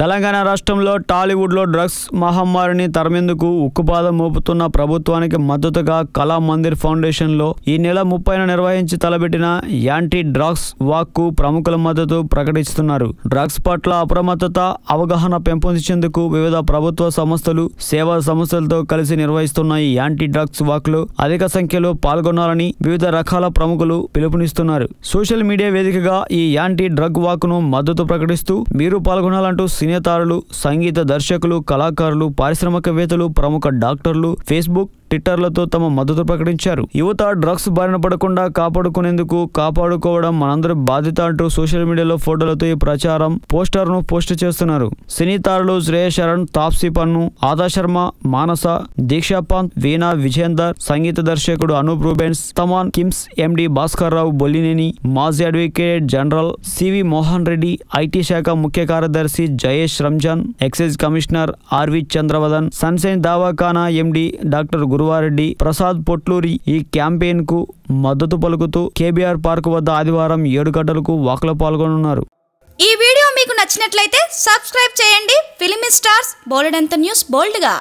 తెలంగాణ రాష్ట్రంలో టాలీవుడ్లో డ్రగ్స్ మహమ్మారిని తరమేందుకు ఉక్కుపాదం మోపుతున్న ప్రభుత్వానికి మద్దతుగా కళా మందిర్ ఫౌండేషన్లో ఈ నెల ముప్పైన నిర్వహించి తలబెట్టిన యాంటీ డ్రగ్స్ వాక్కు ప్రముఖుల మద్దతు ప్రకటిస్తున్నారు. డ్రగ్స్ పట్ల అప్రమత్తత అవగాహన పెంపొందించేందుకు వివిధ ప్రభుత్వ సంస్థలు సేవా సంస్థలతో కలిసి నిర్వహిస్తున్న ఈ యాంటీ డ్రగ్స్ వాక్లో అధిక సంఖ్యలో పాల్గొనాలని వివిధ రకాల ప్రముఖులు పిలుపునిస్తున్నారు. సోషల్ మీడియా వేదికగా ఈ యాంటీ డ్రగ్ వాక్ను మద్దతు ప్రకటిస్తూ మీరు పాల్గొనాలంటూ సినీతారులు సంగీత దర్శకులు కళాకారులు పారిశ్రామికవేత్తలు ప్రముఖ డాక్టర్లు ఫేస్బుక్ ట్విట్టర్లతో తమ మద్దతు ప్రకటించారు. యువత డ్రగ్స్ బారిన పడకుండా కాపాడుకునేందుకు కాపాడుకోవడం మనందరి బాధ్యత అంటూ సోషల్ మీడియాలో ఫోటోలతో ఈ ప్రచారం పోస్టర్ను పోస్ట్ చేస్తున్నారు. సినీ తారలు శ్రేయ శరణ్ తాప్సీ పన్ను ఆదా శర్మ మానస దీక్షా పంత్ వీణా విజేందర్ సంగీత దర్శకుడు అనూప్ రూబెన్స్ తమాన్ కిమ్స్ ఎండి భాస్కర్ రావు బొల్లినేని మాజీ advocate general C V Mohan Reddy IT శాఖ ముఖ్య కార్యదర్శి Jayesh Ranjan excise commissioner R V Chandravadan Sunshine దావాఖానా MD doctor Guru Guruvareddy Prasad Potluri ఈ క్యాంపెయిన్కు మద్దతు పలుకుతూ కేబీఆర్ పార్క్ వద్ద ఆదివారం ఏడు గంటలకు వాక్లో పాల్గొనున్నారు ఈ వీడియో మీకు నచ్చినట్లయితే సబ్స్క్రైబ్ చేయండి. ఫిలిమి స్టార్స్ బోలెడంత న్యూస్ బోల్డ్గా.